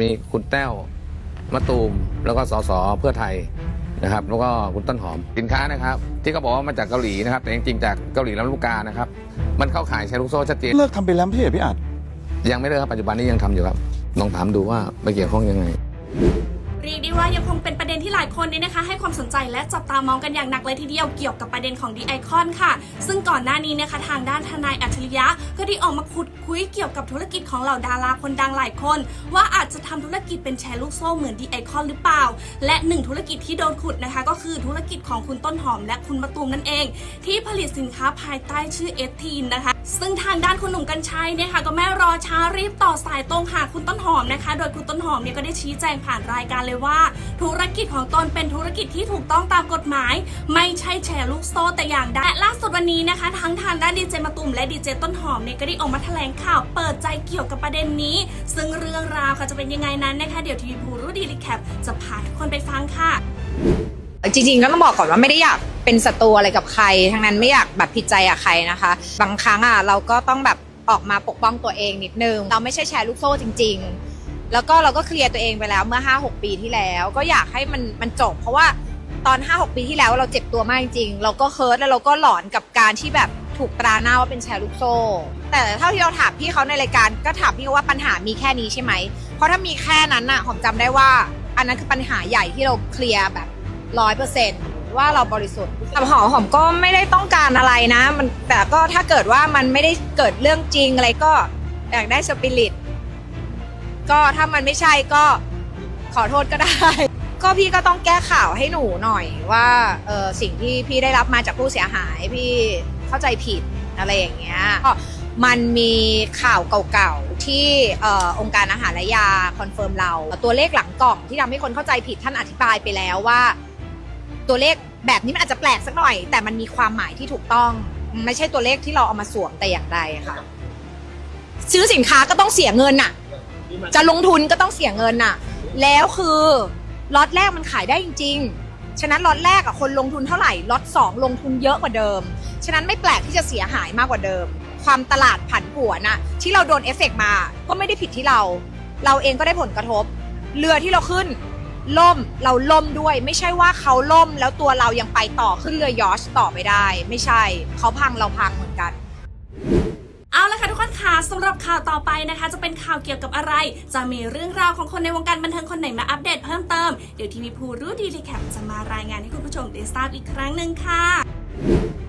มีคุณแต้วมะตูมแล้วก็สสเพื่อไทยนะครับ แล้วก็คุณต้นหอมสินค้านะครับ ที่เขาบอกว่ามาจากเกาหลีนะครับ แต่จริงๆจากเกาหลีลำลูกกานะครับ มันเข้าขายแชร์ลูกโซ่ชัดเจนเลิกทำไปแล้วไม่ใช่เหรอพี่อัดยังไม่เลิกครับปัจจุบันนี้ยังทำอยู่ครับลองถามดูว่าไปเกี่ยวข้องยังไง เรียกได้ว่ายังคงเป็นประเด็นที่หลายคนเนี่ยนะคะ ให้ความสนใจและจับตามองกันอย่างหนักเลยทีเดียวเกี่ยวกับประเด็นของดีไอคอนค่ะ ซึ่งก่อนหน้านี้นะคะทางด้านทนายอัจฉริยะ ก็ได้ออกมาขุดคุยเกี่ยวกับธุรกิจของเหล่าดาราคนดังหลายคน ว่าอาจจะทำธุรกิจเป็นแชร์ลูกโซ่เหมือนดีไอคอนหรือเปล่า และหนึ่งธุรกิจที่โดนขุดนะคะ ก็คือธุรกิจของคุณต้นหอม และคุณมะตูมนั่นเอง ที่ผลิตสินค้าภายใต้ชื่อเอทีนนะคะ ซึ่งทางด้านคุณหนุ่มกัญชัยเนี่ยค่ะก็ไม่รอช้ารีบต่อสายตรงหาคุณต้นหอมนะคะ โดยคุณต้นหอมเนี่ยก็ได้ชี้แจงผ่านรายการเลยว่า ธุรกิจของตนเป็นธุรกิจที่ถูกต้องตามกฎหมาย ไม่ใช่แชร์ลูกโซ่แต่อย่างใดและล่าสุดวันนี้นะคะ ทั้งทางด้านดีเจมาตุมและดีเจต้นหอมเนี่ยก็ได้ออกมาแถลงข่าวเปิดใจเกี่ยวกับประเด็นนี้ ซึ่งเรื่องราวค่ะจะเป็นยังไงนั้นนะคะเดี๋ยวทีวีพูรู้ดีรีแคปจะพาทุกคนไปฟังค่ะจริงๆก็ต้องบอกก่อนว่าไม่ได้อยากเป็นศัตรูอะไรกับใคร ทั้งนั้นไม่อยากแบบผิดใจกับใครนะคะ บางครั้งอะเราก็ต้องแบบออกมาปกป้องตัวเองนิดนึง เราไม่ใช่แชร์ลูกโซ่จริง ๆ แล้วก็เราก็เคลียร์ตัวเองไปแล้วเมื่อ 5-6 ปีที่แล้ว ก็อยากให้มันมันจบ เพราะว่าตอน 5-6 ปีที่แล้วเราเจ็บตัวมากจริง เราก็เฮิร์ตแล้วเราก็หลอนกับการที่แบบถูกตราหน้าว่าเป็นแชร์ลูกโซ่ แต่เท่าที่เราถามพี่เขาในรายการก็ถามพี่ว่าปัญหามีแค่นี้ใช่ไหม เพราะถ้ามีแค่นั้นน่ะหอมจำได้ว่า อันนั้นคือปัญหาใหญ่ที่เราเคลียร์แบบร้อยเปอร์เซ็นว่าเราบริสุทธิ์แต่หอมหอมก็ไม่ได้ต้องการอะไรนะ มันแต่ก็ถ้าเกิดว่ามันไม่ได้เกิดเรื่องจริงอะไรก็อยากได้สปิริต ก็ถ้ามันไม่ใช่ก็ขอโทษก็ได้ ก็พี่ก็ต้องแก้ข่าวให้หนูหน่อยว่าเออสิ่งที่พี่ได้รับมาจากผู้เสียหายพี่เข้าใจผิดอะไรอย่างเงี้ยก็มันมีข่าวเก่าๆที่ออองค์การอาหารและยาคอนเฟิร์มเราตัวเลขหลังกล่องที่ทำให้คนเข้าใจผิดท่านอธิบายไปแล้วว่า ตัวเลขแบบนี้มันอาจจะแปลกสักหน่อย แต่มันมีความหมายที่ถูกต้อง ไม่ใช่ตัวเลขที่เราเอามาสวมแต่อย่างใดค่ะ ซื้อสินค้าก็ต้องเสียเงินน่ะ จะลงทุนก็ต้องเสียเงินน่ะ แล้วคือล็อตแรกมันขายได้จริง ๆ ฉะนั้นล็อตแรกอะคนลงทุนเท่าไหร่ล็อตสองลงทุนเยอะกว่าเดิม ฉะนั้นไม่แปลกที่จะเสียหายมากกว่าเดิม ความตลาดผันผวนน่ะ ที่เราโดนเอฟเฟกต์มา ก็ไม่ได้ผิดที่เรา เราเองก็ได้ผลกระทบ เรือที่เราขึ้นล่มเราล่มด้วย ไม่ใช่ว่าเขาล่มแล้วตัวเรายังไปต่อขึ้นเรือยอชต่อไม่ได้ ไม่ใช่เขาพังเราพังเหมือนกัน สำหรับข่าวต่อไปนะคะ จะเป็นข่าวเกี่ยวกับอะไร จะมีเรื่องราวของคนในวงการบันเทิงคนไหนมาอัปเดตเพิ่มเติม เดี๋ยวทีวีพูรู้ดีรีแคปจะมารายงานให้คุณผู้ชมได้ทราบอีกครั้งหนึ่งค่ะ